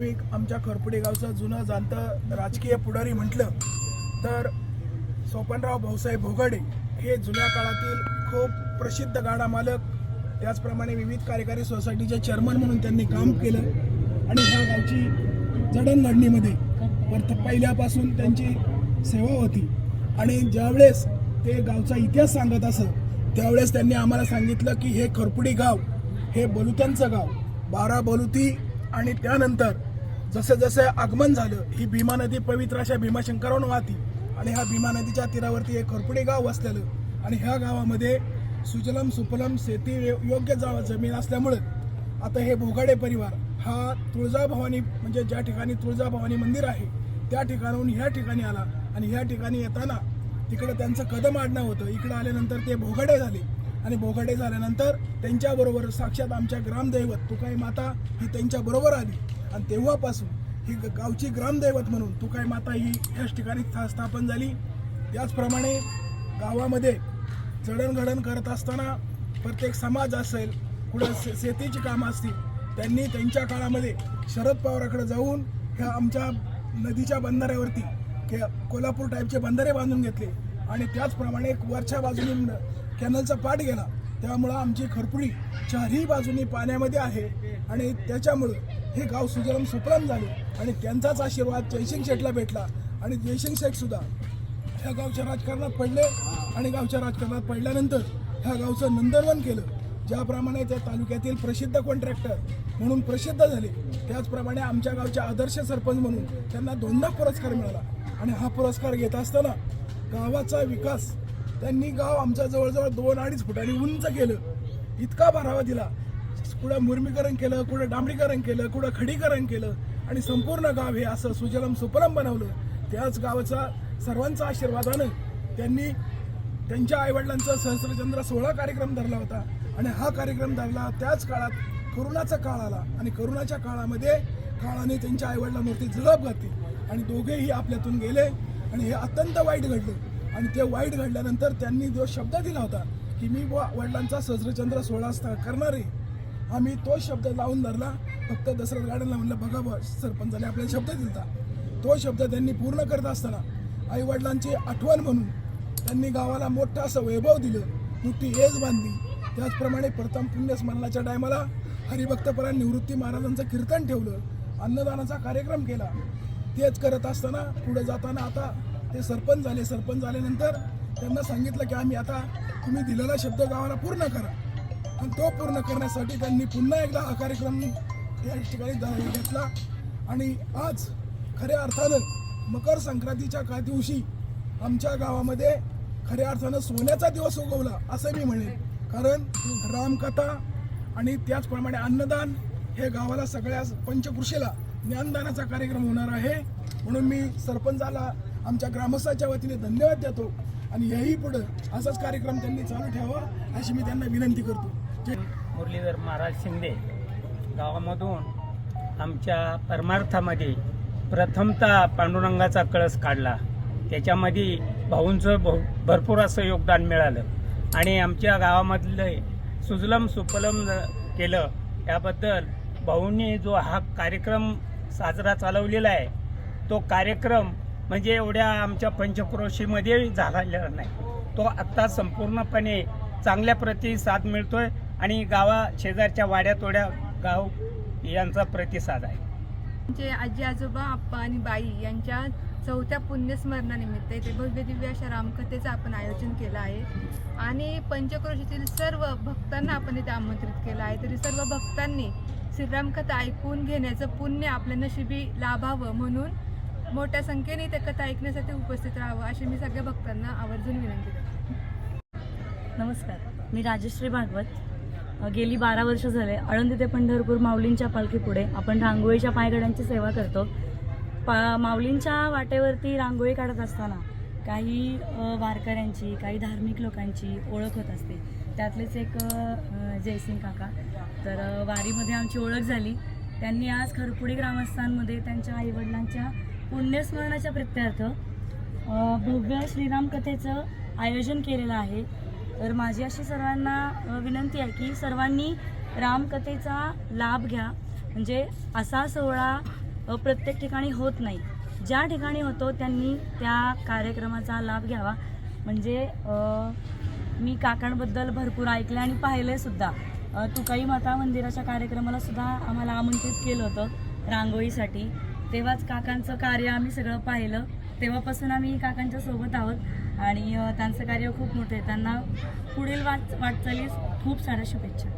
आमच्या खरपुडे गावचं जुनं जाणतं राजकीय पुढारी म्हटलं तर सोपनराव भाऊसाहेब भोगाडे हे जुन्या काळातील खूप प्रसिद्ध गाडा मालक त्याचप्रमाणे विविध कार्यकारी सोसायटीचे चेअरमन म्हणून त्यांनी काम केलं आणि ह्या गावची जडणघडणीमध्ये परत पहिल्यापासून त्यांची सेवा होती. आणि ज्यावेळेस ते गावचा इतिहास सांगत असत त्यावेळेस त्यांनी आम्हाला सांगितलं की हे खरपुडी गाव हे बलुत्यांचं गाव बारा बलुती आणि त्यानंतर जसं जसं आगमन झालं ही भीमा नदी पवित्र अशा भीमाशंकरावर वाहती आणि ह्या भीमा नदीच्या तीरावरती एक खरपुडे गाव वसलेलं. आणि ह्या गावामध्ये सुजलम सुफलम शेती योग्य जा जमीन असल्यामुळं आता हे भोगाडे परिवार हा तुळजाभवानी म्हणजे ज्या ठिकाणी तुळजाभवानी मंदिर आहे त्या ठिकाणाहून ह्या ठिकाणी आला. आणि ह्या ठिकाणी येताना तिकडं त्यांचं कदम आडणं होतं. इकडं आल्यानंतर ते भोगाडे झाले. आणि भोगाडे झाल्यानंतर त्यांच्याबरोबर साक्षात आमच्या ग्रामदैवत तुकाई माता ही त्यांच्याबरोबर आली. आणि तेव्हापासून ही ग- गावची ग्रामदैवत म्हणून तुकाई माता ही याच ठिकाणी स्थापन झाली. त्याचप्रमाणे गावामध्ये जडणघडण करत असताना प्रत्येक समाज असेल कुठं से शेतीची कामं असतील त्यांनी त्यांच्या काळामध्ये शरद पवाराकडे जाऊन ह्या आमच्या नदीच्या बंधाऱ्यावरती के कोल्हापूर टाईपचे बंधारे बांधून घेतले. आणि त्याचप्रमाणे एक वरच्या बाजूने कॅनलचा पाठ गेला. त्यामुळं आमची खरपुडी चारही बाजूनी पाण्यामध्ये आहे. आणि त्याच्यामुळं हे गाव सुजलम सुप्रम झाले. आणि त्यांचाच आशीर्वाद जयसिंग शेठला भेटला. आणि जयसिंग शेठसुद्धा ह्या गावच्या राजकारणात पडले. आणि गावच्या राजकारणात पडल्यानंतर ह्या गावचं नंदनवन केलं. ज्याप्रमाणे त्या तालुक्यातील प्रसिद्ध कॉन्ट्रॅक्टर म्हणून प्रसिद्ध झाले. त्याचप्रमाणे आमच्या गावचे आदर्श सरपंच म्हणून त्यांना दोनदा पुरस्कार मिळाला. आणि हा पुरस्कार घेत असताना गावाचा विकास त्यांनी गाव आमच्या जवळजवळ दोन अडीच फुटांनी उंच केलं. इतका भरावा दिला. कुठं मुरमीकरण केलं कुठं डांबरीकरण केलं कुठं खडीकरण केलं आणि संपूर्ण गाव हे असं सुजलम सुपलम बनवलं. त्याच गावाचा सर्वांचा आशीर्वादानं त्यांनी त्यांच्या आईवडिलांचा सहस्रचंद्र सोहळा कार्यक्रम धरला होता. आणि हा कार्यक्रम धरला त्याच काळात करोनाचा काळ आला. आणि करोनाच्या काळामध्ये काळाने त्यांच्या आईवडिलांवरती झडप घातली. आणि दोघेही आपल्यातून गेले. आणि हे अत्यंत वाईट घडलं. आणि ते वाईट घडल्यानंतर त्यांनी जो शब्द दिला होता की मी वडिलांचा सहस्रचंद्र सोहळा sta- करणार आहे आम्ही तो शब्द लावून धरला फक्त दसरथ गार्डनला म्हणलं बघा बुवा सरपंचाने आपल्याला शब्द दिलता. तो शब्द त्यांनी पूर्ण करत असताना आई वडिलांची आठवण म्हणून त्यांनी गावाला मोठं असं वैभव दिलं. मोठी एज बांधली. त्याचप्रमाणे प्रथम पुण्यस्मरणाच्या टायमाला हरिभक्तपरायण निवृत्ती महाराजांचं कीर्तन ठेवलं. अन्नदानाचा कार्यक्रम केला. तेच करत असताना पुढे जाताना आता ते सरपंच झाले सरपंच झाल्यानंतर त्यांना सांगितलं की आम्ही आता तुम्ही दिलेला शब्द गावाला पूर्ण करा. आणि तो पूर्ण करण्यासाठी त्यांनी पुन्हा एकदा हा कार्यक्रम या ठिकाणी घेतला. आणि आज खऱ्या अर्थानं मकर संक्रांतीच्या का दिवशी आमच्या गावामध्ये खऱ्या अर्थानं सोन्याचा दिवस उगवला असं मी म्हणेन. कारण रामकथा आणि त्याचप्रमाणे अन्नदान हे गावाला सगळ्या पंचकृषीला ज्ञानदानाचा कार्यक्रम होणार आहे. म्हणून मी सरपंचाला आमच्या ग्रामस्थाच्या वतीने धन्यवाद देतो आणि याही पुढं असाच कार्यक्रम त्यांनी चालू ठेवा अशी मी त्यांना विनंती करतो. मुरलीधर महाराज शिंदे गावामधून आमच्या परमार्थामध्ये प्रथमतः पांडुरंगाचा कळस काढला. त्याच्यामध्ये भाऊंचं बहु भरपूर असं योगदान मिळालं. आणि आमच्या गावामधले सुजलम सुफलम केलं. याबद्दल भाऊंनी जो हा कार्यक्रम साजरा चालवलेला आहे तो कार्यक्रम म्हणजे एवढ्या आमच्या पंचक्रोशीमध्ये झालेला नाही. तो आत्ता संपूर्णपणे चांगल्या प्रतिसाद मिळतोय आणि गावा शेजारच्या वाड्या तोड्या गाव यांचा प्रतिसाद आहे. आमचे आजी आजोबा आप्पा आणि बाई यांच्या चौथ्या पुण्यस्मरणानिमित्त इथे भव्य दिव्य अशा रामकथेचं आपण आयोजन केलं आहे. आणि पंचक्रोशीतील सर्व भक्तांना आपण इथे आमंत्रित केलं आहे. तरी सर्व भक्तांनी श्रीरामकथा ऐकून घेण्याचं पुण्य आपल्या नशिबी लाभावं म्हणून मोठ्या संख्येने ते कथा ऐकण्यासाठी उपस्थित राहावं अशी मी सगळ्या भक्तांना आवर्जून विनंती करते. नमस्कार मी राजश्री भागवत. गेली बारा वर्ष झाले. आळंदी ते पंढरपूर माऊलींच्या पालखीपुढे आपण रांगोळीच्या पायगड्यांची सेवा करतो. पा माऊलींच्या वाटेवरती रांगोळी काढत असताना काही वारकऱ्यांची काही धार्मिक लोकांची ओळख होत असते. त्यातलेच एक जयसिंग काका. तर वारीमध्ये आमची ओळख झाली. त्यांनी आज खरपुडी ग्रामस्थांमध्ये त्यांच्या आईवडिलांच्या पुण्यस्मरणाच्या प्रित्यर्थ भव्य श्रीराम कथेचं आयोजन केलेलं आहे. तर माझी अशी सर्वांना विनंती आहे की सर्वांनी रामकथेचा लाभ घ्या. म्हणजे असा सोहळा प्रत्येक ठिकाणी होत नाही. ज्या ठिकाणी होतो त्यांनी त्या कार्यक्रमाचा लाभ घ्यावा. म्हणजे मी काकांबद्दल भरपूर ऐकलं आणि पाहिलं सुद्धा. तुकाई माता मंदिराच्या कार्यक्रमाला सुद्धा आम्हाला आमंत्रित केलं होतं रांगोळीसाठी. तेव्हाच काकांचं कार्य आम्ही सगळं पाहिलं. तेव्हापासून आम्ही काकांच्या सोबत आहोत. आणि त्यांचं कार्य खूप मोठं आहे. त्यांना पुढील वाट वाटचालीस खूप साऱ्या शुभेच्छा.